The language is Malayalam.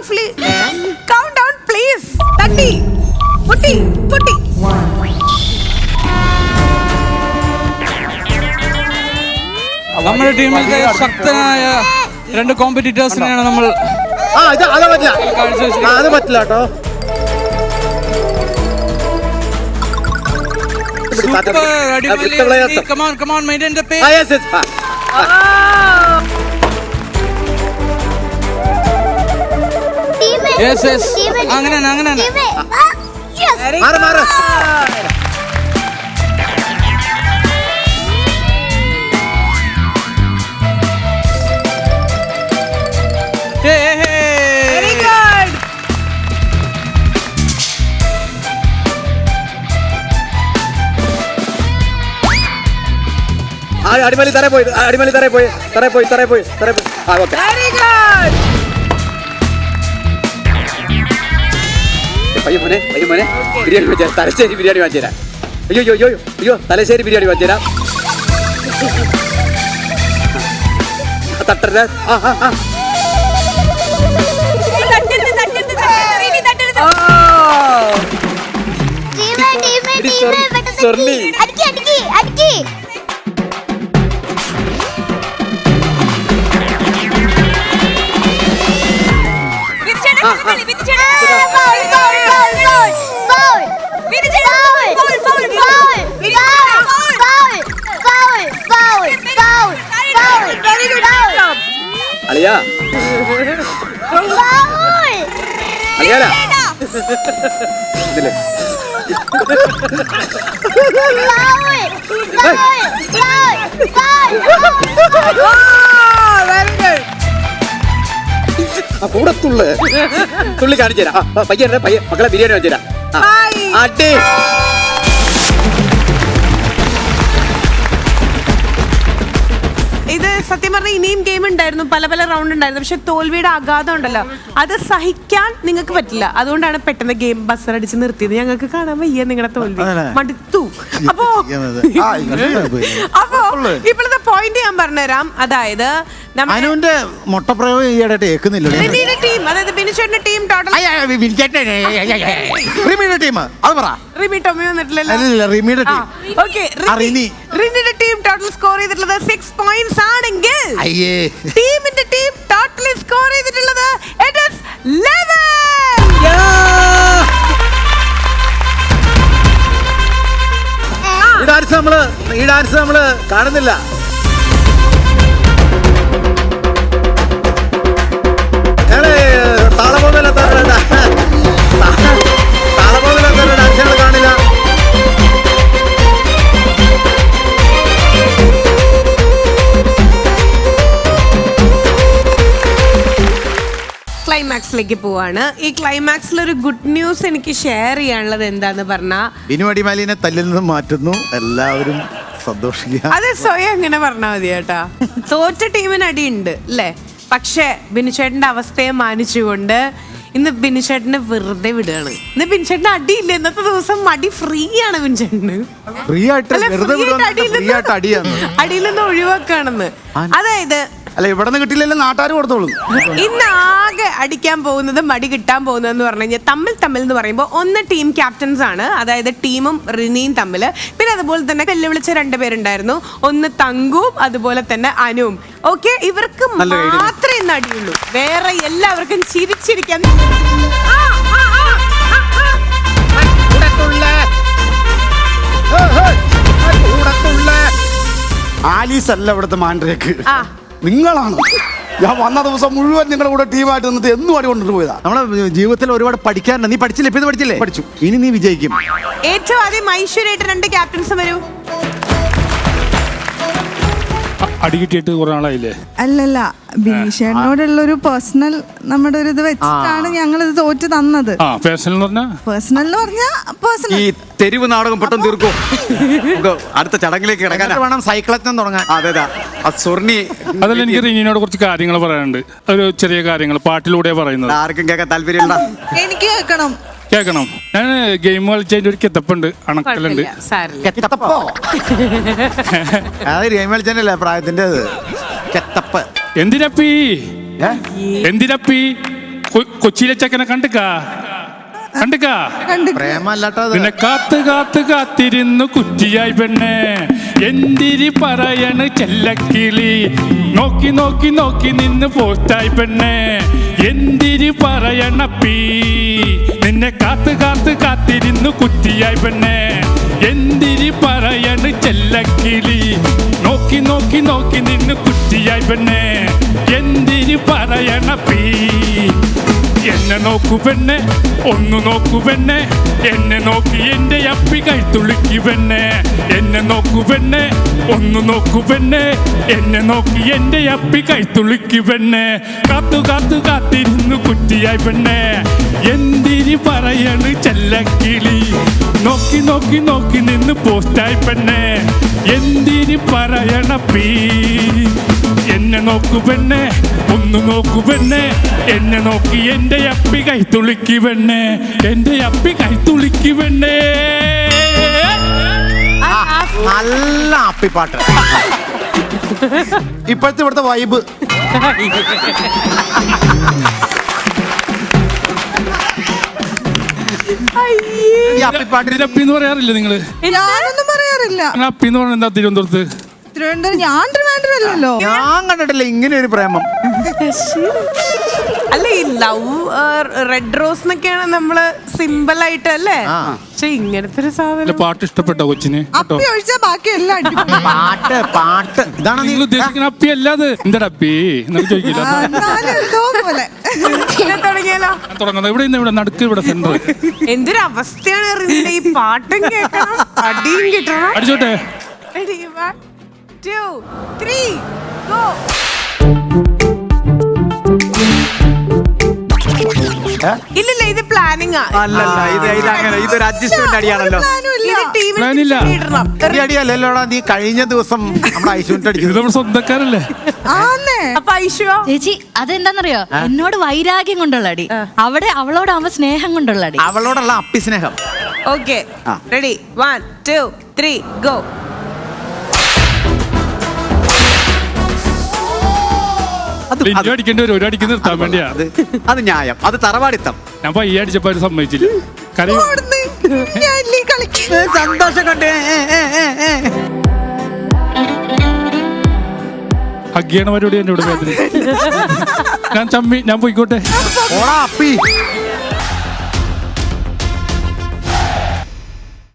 ഡൗൺ കൗണ്ട് ഡൗൺ പ്ലീസ് തട്ടി പൊട്ടി പൊട്ടി നമ്മുടെ ടീമിലെ ശക്തനായ രണ്ട് കോമ്പറ്റീറ്റേഴ്സിനെയാണ് നമ്മൾ ആ ഇത് അത് പറ്റില്ല. ആ, അത് പറ്റില്ല കേട്ടോ. സൂപ്പർ അടിപൊളി കമാൻ കമാൻ മൈൻഡ് എന്റെ പേര് ആ, yes, yes. ആ, Yes, yes. അങ്ങനെയാണ്, അങ്ങനെയാണ്. മാറ് മാറ്. ഗുഡ് ആ അടിമലി തറേ പോയി അടിമലി തറേ പോയി തറേ പോയി തറേ പോയി തറേ പോയി. ആ ഓക്കെ. പയ്യ മോനെ അയ്യോ മോനെ. ബിരിയാണി വെച്ചാൽ തലശ്ശേരി ബിരിയാണി വാങ്ങിച്ചു തരാം. അയ്യോ അയ്യോ അയ്യോ അയ്യോ തലശ്ശേരി ബിരിയാണി വാങ്ങിച്ചു തരാം. തട്ടരുത്. ആ ആ ആ. സ്വർണി, அலையா அலையாடா இதுல. கூட துள்ளு துள்ளி காணிச்சேரா பையன் பையன். மக்களை பிரியாணி வச்சுடா. அட்டே സത്യം പറഞ്ഞ ഇനിയും ഗെയിം ഉണ്ടായിരുന്നു പല പല റൗണ്ട് ഉണ്ടായിരുന്നു. പക്ഷെ തോൽവിയുടെ ആഘാതം ഉണ്ടല്ലോ. അത് സഹിക്കാൻ നിങ്ങൾക്ക് പറ്റില്ല. അതുകൊണ്ടാണ് പെട്ടെന്ന് ഗെയിം ബസർ അടിച്ച് നിർത്തിയത്. ഞങ്ങൾക്ക് കാണാൻ വയ്യ നിങ്ങളുടെ തോൽവി? മടുത്തു. അപ്പോ. അപ്പോ ഇപ്പോഴത്തെ പോയിന്റ് ഞാൻ പറഞ്ഞുതരാം. അതായത് അനുവിന്റെ മുട്ടപ്രയോഗം ഈയിടെ ടീം അതായത് ബിനുചേട്ടന്റെ ടീം ടോട്ടൽ ടീം അത് പറ. റിമി ടൊമി വന്നിട്ടില്ലല്ലോ? റിമിയുടെ ടീം ഓക്കെ റിനി. റിനിയുടെ ടീം ടോട്ടൽ സ്കോർ ചെയ്തിട്ടുള്ളത് സിക്സ് പോയിന്റ്സ് ആണെങ്കിൽ അയ്യേ. ടീമിന്റെ ടീം ടോട്ടലി സ്കോർ ചെയ്തിട്ടുള്ളത് ഇറ്റ് ഈസ് 11. ഈ ഡാൻസ് നമ്മൾ ഈ ഡാൻസ് നമ്മൾ കാണുന്നില്ല. ക്ലൈമാക്സിലേക്ക് പോവാണ്. ഈ ക്ലൈമാക്സിൽ ഒരു ഗുഡ് ന്യൂസ് എനിക്ക് ഷെയർ ചെയ്യാനുള്ളത് എന്താന്ന് പറഞ്ഞാൽ ബിനു അടിമാലിനെ തല്ലിൽ നിന്ന് മാറ്റുന്നു. എല്ലാവരും സന്തോഷിക്കുക. അതെ സ്വയം അങ്ങനെ പറഞ്ഞാൽ മതി കേട്ടാ. തോറ്റ ടീമിന് അടിയുണ്ട് അല്ലേ പക്ഷേ ബിനുചേട്ടന്റെ അവസ്ഥയെ മാനിച്ചുകൊണ്ട് ഇന്ന് ബിനുചേട്ടനെ വെറുതെ വിടുകയാണ്. ഇന്ന് ബിനുചേട്ടന് അടിയില്ല. ഇന്നത്തെ ദിവസം അടി ഫ്രീ ആണ് ബിനുചേട്ടന്. ഫ്രീ ആയിട്ട് അല്ല, free ആയിട്ട് നിന്ന് അടിയിൽ നിന്ന് ഒഴിവാക്കാണെന്ന് അതായത് അല്ല ഇവിടെ നിന്ന് കിട്ടിയില്ലല്ലോ നാട്ടുകാർ കൊടുത്തോളും. ഇന്ന് ആകെ അടിക്കാൻ പോകുന്നത് മടി കിട്ടാൻ പോകുന്നത് എന്ന് പറഞ്ഞു കഴിഞ്ഞാൽ തമ്മിൽ തമ്മിൽ എന്ന് പറയുമ്പോൾ ഒന്ന് ടീം ക്യാപ്റ്റൻസ് ആണ്. അതായത് ടീമും റിനിയും തമ്മിൽ. പിന്നെ അതുപോലെ തന്നെ വെല്ലുവിളിച്ച രണ്ടുപേരുണ്ടായിരുന്നു ഒന്ന് തങ്കുവും അതുപോലെ തന്നെ അനുവും. ഓക്കെ ഇവർക്ക് മാത്രമേ ഇന്ന് അടിയുള്ളൂ. വേറെ എല്ലാവർക്കും ചിരിച്ചിരിക്കാൻ ആ, ആ, ആ, ആ, ആ. ആലീസ് അല്ല ഇവിടുത്തെ മാൻഡ്രേക്ക്. ആ. നിങ്ങളാണ്. ഞാൻ വന്ന ദിവസം മുഴുവൻ നിങ്ങളുടെ കൂടെ ടീമായിട്ട് നിന്നിട്ട് എന്നും അടി കൊണ്ടിട്ട് പോയതാ. നമ്മളെ ജീവിതത്തിൽ ഒരുപാട് പഠിക്കാറുണ്ട് നീ പഠിച്ചില്ല? ഇപ്പൊ പഠിച്ചില്ലേ? പഠിച്ചു. ഇനി നീ വിജയിക്കും. ഏറ്റവും ആദ്യം ഐശ്വര്യമായിട്ട് രണ്ട് ക്യാപ്റ്റൻസ് വരൂ. അടി കിട്ടിയിട്ട് കുറെ നാളായില്ലേ? അല്ലല്ല ബിനീഷേട്ടനോടുള്ള ഒരു പേഴ്സണൽ നമ്മുടെ ഒരു ഇത് വെച്ചിട്ടാണ് ഞങ്ങൾ ഇത് തോറ്റ് തന്നത്. ആ പേഴ്സണൽ എന്ന് പേഴ്സണൽ എന്ന് പറഞ്ഞാൽ പേഴ്സണൽ തെരുവ് നാടകം പെട്ടെന്ന് തീർക്കും. നമുക്ക് അടുത്ത ചടങ്ങിലേക്ക് എന്നിട്ട് വേണം സൈക്ലത്തിന് തുടങ്ങാൻ. അതെ സ്വർണി അതല്ല എനിക്ക് റിനിയോട് കുറച്ച് കാര്യങ്ങൾ പറയാനുണ്ട്. ഒരു ചെറിയ കാര്യങ്ങൾ പാട്ടിലൂടെ പറയുന്നത്. ആർക്കും കേൾക്കാൻ താല്പര്യമില്ല. എനിക്ക് കേൾക്കണം. കേൾക്കണം. ഞാൻ ഗെയിം കളിച്ചതിന്റെ ഒരു കിതപ്പുണ്ട് അണക്കലുണ്ട് കുഴപ്പമില്ല കെത്തപ്പോ? അത് കളിച്ചല്ലേ പ്രായത്തിന്റെ കെത്തപ്പ്. എന്തിനപ്പി? ഏ? എന്തിനപ്പി? കൊ- കൊച്ചിയിലെ ചെക്കനെ കണ്ടുക്കാ കണ്ടുക്കാ കണ്ടു പ്രേമല്ലാട്ടോ അത്. പിന്നെ കാത്ത് കാത്ത് കാത്തിരുന്നു കുറ്റിയായി പെണ്ണെ. എന്തിരി പറയണ് ചെല്ലക്കിളി. നോക്കി നോക്കി നോക്കി നിന്ന് പോസ്റ്റായി പെണ്ണെ. എന്തിരി പറയണ പീ നിന്നെ കാത്ത് കാത്ത് കാത്തിരുന്നു കുറ്റിയായി പെണ്ണെ. എന്തിരി പറയണ് ചെല്ലക്കിളി. നോക്കി നോക്കി നോക്കി നിന്ന് കുറ്റിയായി പെണ്ണെ. എന്തിരി പറയണ പീ എന്നെ നോക്കു പെണ്ണെ ഒന്ന് നോക്കു പെണ്ണെ. എന്നെ നോക്കി എന്റെ അപ്പി കൈത്തുളുക്കി പെണ്ണെ. എന്നെ നോക്കു പെണ്ണെ ഒന്ന് നോക്കു പെണ്ണെ. എന്നെ നോക്കി എന്റെ അപ്പി കൈത്തുളുക്കി പെണ്ണെ. കാത്തു കാത്തു കാത്തിരുന്നു കുറ്റിയായി പെണ്ണെ. എന്തിരി പറയണ് ചെല്ലക്കിളി. നോക്കി നോക്കി നോക്കി നിന്ന് പോസ്റ്റായി പെണ്ണെ. എന്തിരി പറയണ പീ എന്നെ നോക്കു പെണ്ണെ ഒന്ന് നോക്കു പെണ്ണെ. എന്നെ നോക്കി എന്റെ അപ്പി കൈത്തുളിക്ക് പെണ്ണെ. എന്റെ അപ്പി കൈത്തുളിക്ക് പെണ്ണെ. നല്ല അപ്പിപ്പാട്ട്. ഇപ്പോഴത്തെ ഇവിടുത്തെ വൈബ്. അപ്പിപ്പാട്ടിന്റെ അപ്പി എന്ന് പറയാറില്ല നിങ്ങൾ? ഞാനൊന്നും പറയാറില്ല. അപ്പി എന്ന് പറഞ്ഞാൽ എന്താ തിരുവനന്തപുരത്ത്? തിരുവനന്തപുരം ഞാൻ തിരുവനന്തപുരമല്ലോ ഞാൻ കണ്ടിട്ടില്ല ഇങ്ങനെ ഒരു പ്രേമം. അല്ല ഈ ലവ് റെഡ് റോസ് എന്നൊക്കെയാണ് നമ്മൾ സിമ്പിൾ ആയിട്ട് അല്ലേ? പക്ഷെ ഇങ്ങനത്തെ ഒരു സാധനം. പാട്ട് ഇഷ്ടപ്പെട്ടോ കൊച്ചിന്? കേട്ടോ? അപ്പി ഒഴിച്ചാ ബാക്കി എല്ലാം അടിപൊളി. പാട്ട് പാട്ട്. ഇതാണ് നിങ്ങൾ ഉദ്ദേശിക്കുന്ന അപ്പി അല്ലാതെ എന്താ അപ്പി? എന്നൊക്കെ ചോദിക്കില്ല. ആ, എന്നാലും എന്തോ പോലെ. പിന്നെ തുടങ്ങിയാലോ? ഞാൻ തുടങ്ങുന്നത് ഇവിടെ ഇവിടെ നടുക്ക് ഇവിടെ സെന്റർ എന്തൊരു അവസ്ഥയാണ് ഈ പാട്ടും കേൾക്കണം അടിയും കിട്ടണം. അടിച്ചോട്ടെ. Ready, one, two, three, go. ഇല്ലില്ല ഇത് പ്ലാനിങ് അല്ലല്ല ഇത് ഇത് അങ്ങനെ ഇതൊരു അഡ്ജസ്റ്റ്മെന്റ് അടിയാണല്ലോ. പ്ലാനില്ല. ഈ നീ കഴിഞ്ഞ ദിവസം നമ്മുടെ ഇത് അടിച്ചത് സ്വന്തക്കാരല്ലേ? അപ്പൊ ചേച്ചി അതെന്താന്നറിയോ? എന്നോട് വൈരാഗ്യം കൊണ്ടുള്ള അടി. അവിടെ അവ സ്നേഹം കൊണ്ടുള്ള അടി. അവളോടുള്ള അപ്പി സ്നേഹം ഓക്കെ ആ. Ready one two three go അത് ലിൻഡോ അടിക്കേണ്ടി വരും. ഒരു അടിക്ക് നിർത്താൻ വേണ്ടിയാ. അത് അത് ന്യായം. അത് തറവാടിത്തം. ഞാൻ പയ്യെ അടിച്ചപ്പോ അവർ സമ്മതിച്ചില്ല. കരയും. സന്തോഷം കണ്ടേ. ഹഗ്ഗിയാണ് പരിപാടി എന്നെ ഇവിടെ വേദന ഞാൻ ചമ്മി ഞാൻ പോയിക്കോട്ടെ. ഓടാ അപ്പി.